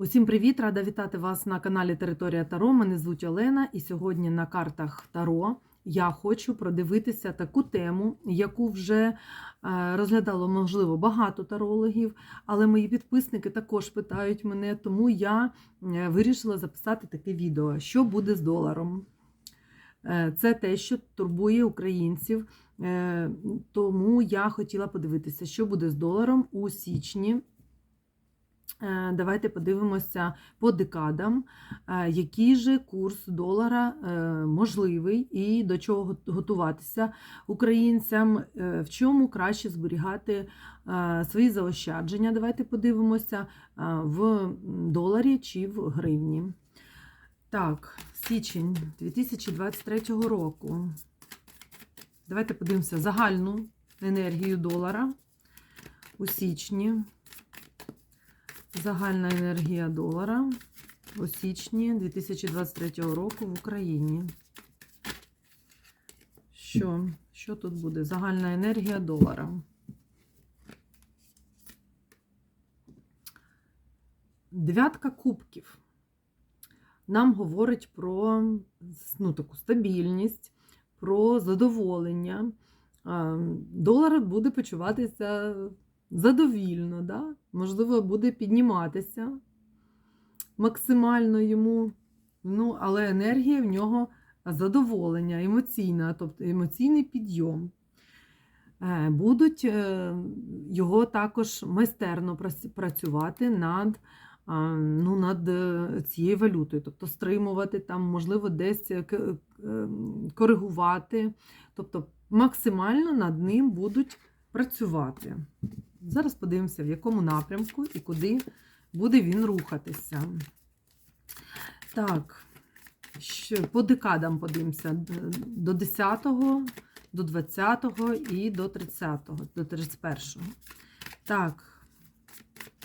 Усім привіт! Рада вітати вас на каналі Територія Таро. Мене звуть Олена, і сьогодні на картах Таро я хочу продивитися таку тему, яку вже е, розглядало, можливо, багато тарологів, але мої підписники також питають мене, тому я е, вирішила записати таке відео, що буде з доларом. Е, Це те, що турбує українців. Тому я хотіла подивитися, що буде з доларом у січні. Е, Давайте подивимося по декадам, е, який же курс долара е, можливий і до чого готуватися українцям, в чому краще зберігати свої заощадження. Давайте подивимося в доларі чи в гривні. Так, січень 2023 року. Давайте подивимося загальну енергію долара у січні. Загальна енергія долара у січні 2023 року в Україні. Що? Що тут буде? Загальна енергія долара. Дев'ятка кубків нам говорить про ну, таку стабільність, про задоволення. Долар буде почуватися задовільно, да? можливо, буде підніматися максимально йому, ну, але енергія в нього задоволення, емоційна, тобто емоційний підйом. Е, Будуть е, його також майстерно працювати над, ну, над е, цією валютою, тобто стримувати, там, можливо, десь коригувати, тобто максимально над ним будуть працювати. Зараз подивимося, в якому напрямку і куди буде він рухатися. Так, що, по декадам подивимося. До 10-го, до 20-го і до 30-го, до 31-го. Так,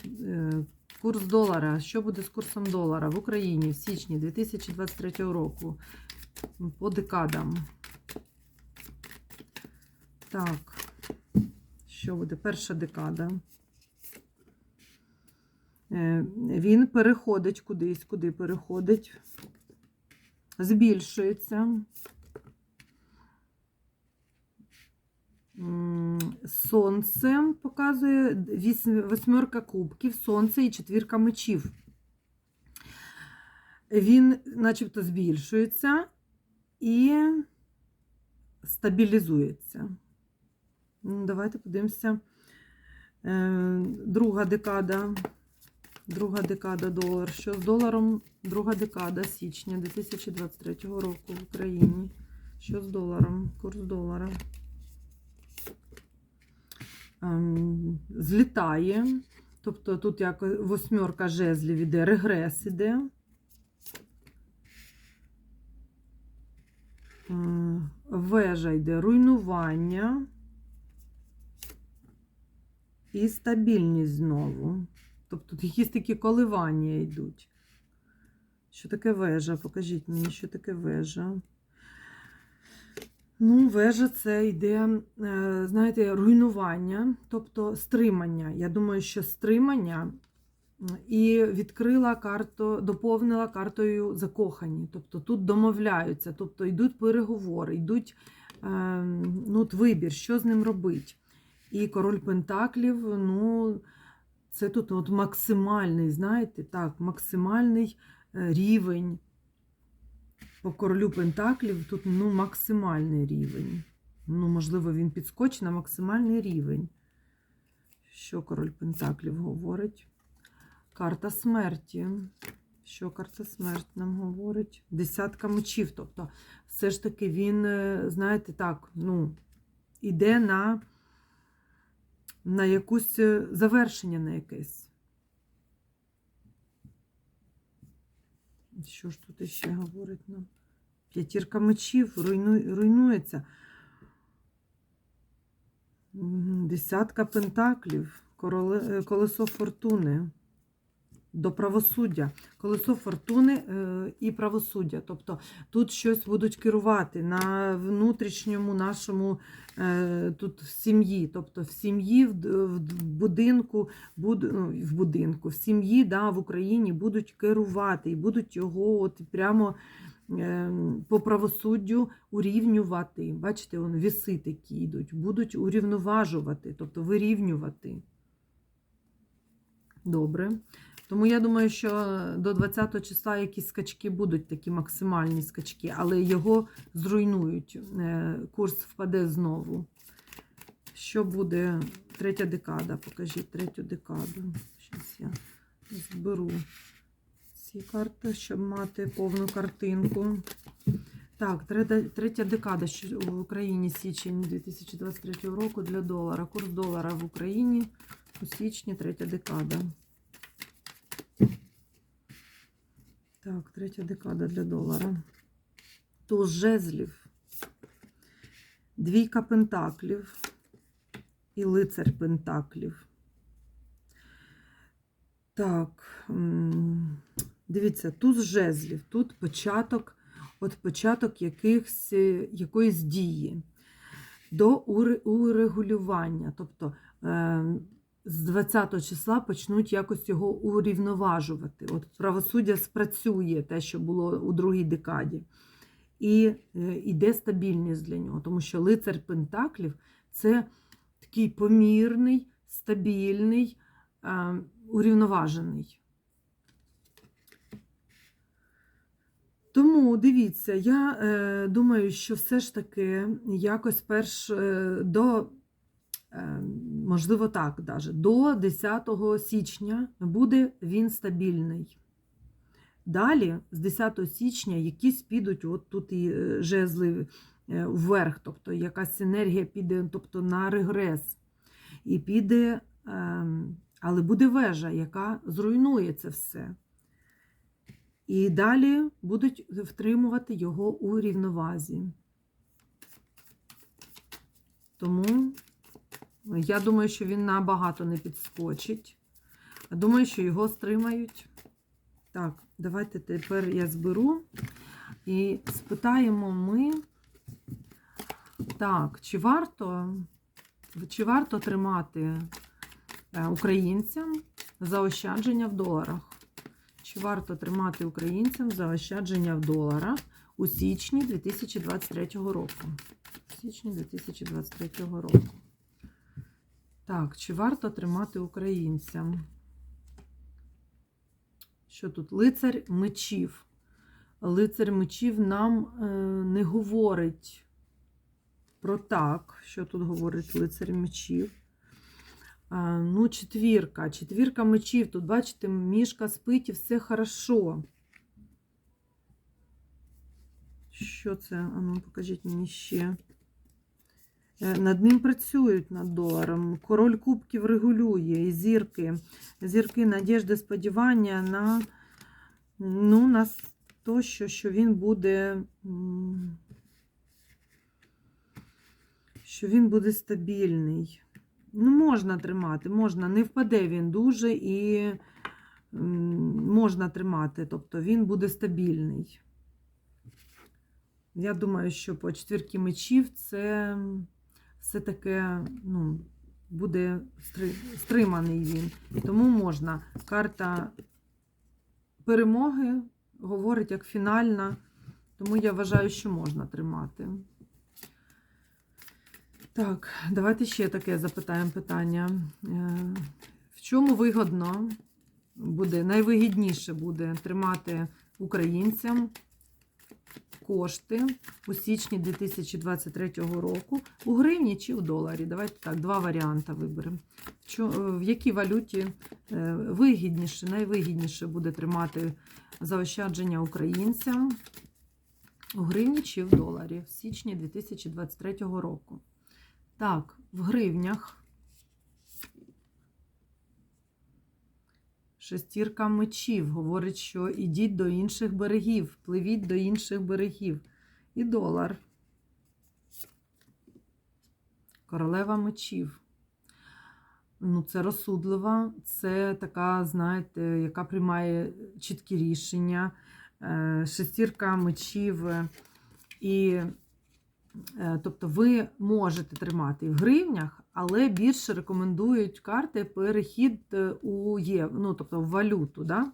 е, курс долара. Що буде з курсом долара в Україні в січні 2023 року? По декадам. Так. Що буде перша декада? Е, Він переходить кудись, куди переходить, збільшується. Сонце показує восьмерка кубків, сонце і четвірка мечів. Він начебто збільшується і стабілізується. Ну, Давайте подивимося. Е, Друга декада. Друга декада долар. Що з доларом? Друга декада січня 2023 року в Україні. Що з доларом? Курс долара. Ем, Злітає. Тобто тут як восьмерка жезлів іде, регрес іде. Е, Вежа йде руйнування і стабільність знову. Тобто якісь такі коливання йдуть. Що таке вежа? Покажіть мені, що таке вежа. Ну, вежа це йде, е, знаєте, руйнування, тобто стримання. Я думаю, що стримання і відкрила карту, доповнила картою закохані. Тобто тут домовляються, тобто йдуть переговори, йдуть е, ну, от вибір, що з ним робити. І король Пентаклів, ну, це тут от максимальний, знаєте, так, максимальний е, рівень. По королю Пентаклів тут ну, максимальний рівень. Ну, можливо, він підскочить на максимальний рівень. Що король Пентаклів говорить? Карта смерті. Що карта смерті нам говорить? Десятка мечів. Тобто, все ж таки він, е, знаєте, так, ну, іде на на якусь е, завершення на якесь. Що ж тут ще говорить нам? П'ятірка мечів руйну, руйнується. Десятка пентаклів, е, колесо фортуни. До правосуддя. Колесо фортуни е, і правосуддя. Тобто тут щось будуть керувати на внутрішньому нашому е, тут сім'ї. Тобто в сім'ї, в, в будинку, буд, ну, в будинку, в сім'ї да, в Україні будуть керувати і будуть його от прямо е, по правосуддю урівнювати. Бачите, вон віси такі йдуть, будуть урівноважувати, тобто вирівнювати. Добре. Тому я думаю, що до 20 числа якісь скачки будуть, такі максимальні скачки, але його зруйнують. Е, Курс впаде знову. Що буде третя декада? Покажіть третю декаду. Зараз я зберу ці карти, щоб мати повну картинку. Так, третя, декада в Україні січень 2023 року для долара. Курс долара в Україні у січні третя декада. Так, третя декада для долара. Туз жезлів, двійка пентаклів і лицар пентаклів. Так, дивіться, туз жезлів. Тут початок, от початок якихось, е, якоїсь дії до уре- урегулювання. Тобто е, з 20 числа почнуть якось його урівноважувати. От правосуддя спрацює те, що було у другій декаді. І е, йде стабільність для нього, тому що лицар Пентаклів це такий помірний, стабільний, е, урівноважений. Тому дивіться, я е, думаю, що все ж таки якось перш е, до, е, можливо, так, даже, до 10 січня буде він стабільний. Далі, з 10 січня, якісь підуть, от тут і е, жезли е, вверх, тобто якась енергія піде тобто, на регрес. І піде, е, але буде вежа, яка зруйнує це все. І далі будуть втримувати його у рівновазі. Тому я думаю, що він набагато не підскочить. Думаю, що його стримають. Так, давайте тепер я зберу і спитаємо ми. Так, чи варто, чи варто тримати е, українцям заощадження в доларах? Чи варто тримати українцям заощадження в доларах у січні 2023 року? У січні 2023 року. Так, чи варто тримати українцям? Що тут? Лицар мечів. Лицар мечів нам е, не говорить про так, що тут говорить лицар мечів. Ну, четвірка. Четвірка мечів. Тут, бачите, мішка спить і все хорошо. Що це? А ну, покажіть мені ще. Е, Над ним працюють над доларом. Король кубків регулює і зірки. Зірки надіжди, сподівання на, ну, на то, що, що він буде. Що він буде стабільний. Ну, можна тримати, можна, не впаде він дуже і можна тримати, тобто він буде стабільний. Я думаю, що по четвірки мечів це все таке, ну, буде стриманий він. Тому можна. Карта перемоги говорить як фінальна, тому я вважаю, що можна тримати. Так, давайте ще таке запитаємо питання. Е, В чому вигодно буде, найвигідніше буде тримати українцям кошти у січні 2023 року у гривні чи у доларі? Давайте так, два варіанти виберемо. В якій валюті е, вигідніше, найвигідніше буде тримати заощадження українцям у гривні чи в доларі в січні 2023 року? Так, в гривнях. Шестірка мечів говорить, що ідіть до інших берегів, пливіть до інших берегів. І долар. Королева мечів. Ну, це розсудлива, це така, знаєте, яка приймає чіткі рішення, е, шестірка мечів. е, І, е, тобто, ви можете тримати в гривнях, але більше рекомендують карти перехід е, у євро, ну, тобто в валюту. Да?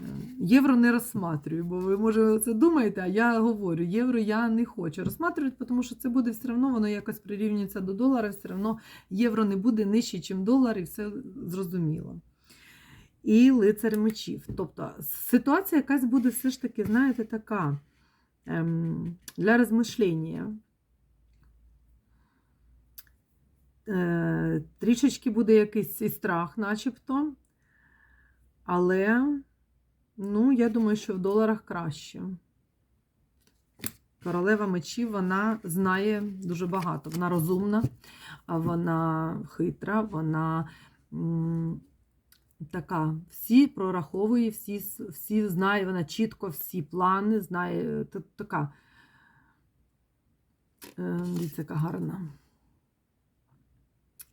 Е, Євро не розсматрюю, бо ви, може, це думаєте, а я говорю, євро я не хочу розсматрювати, тому що це буде все одно, воно якось прирівнюється до долара, все одно євро не буде нижче, ніж долар, і все зрозуміло. І лицар мечів. Тобто ситуація якась буде все ж таки, знаєте, така ем, для розмишлення. Е, трішечки буде якийсь і страх, начебто. Але, ну, я думаю, що в доларах краще. Королева мечів, вона знає дуже багато. Вона розумна, вона хитра, вона така, всі прораховує, всі, всі знає, вона чітко всі плани знає. Така, е, дивіться, яка гарна.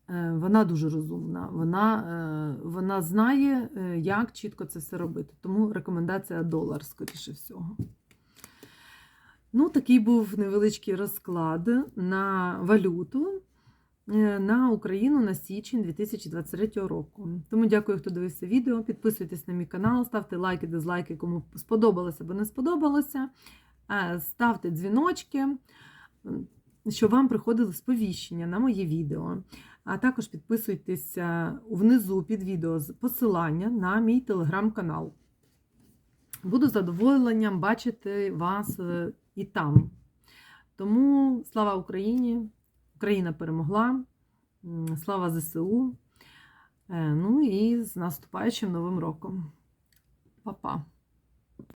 Е, Вона дуже розумна, вона, е, вона знає, е, як чітко це все робити. Тому рекомендація долар, скоріше всього. Ну, такий був невеличкий розклад на валюту на Україну на січень 2023 року. Тому дякую, хто дивився відео. Підписуйтесь на мій канал, ставте лайки, дизлайки, кому сподобалося або не сподобалося. Ставте дзвіночки, м, щоб вам приходили сповіщення на моє відео. А також підписуйтеся внизу під відео з посилання на мій телеграм-канал. Буду задоволенням бачити вас е, і там. Тому слава Україні! Україна перемогла. Слава ЗСУ. Е, Ну і з наступаючим новим роком. Па-па!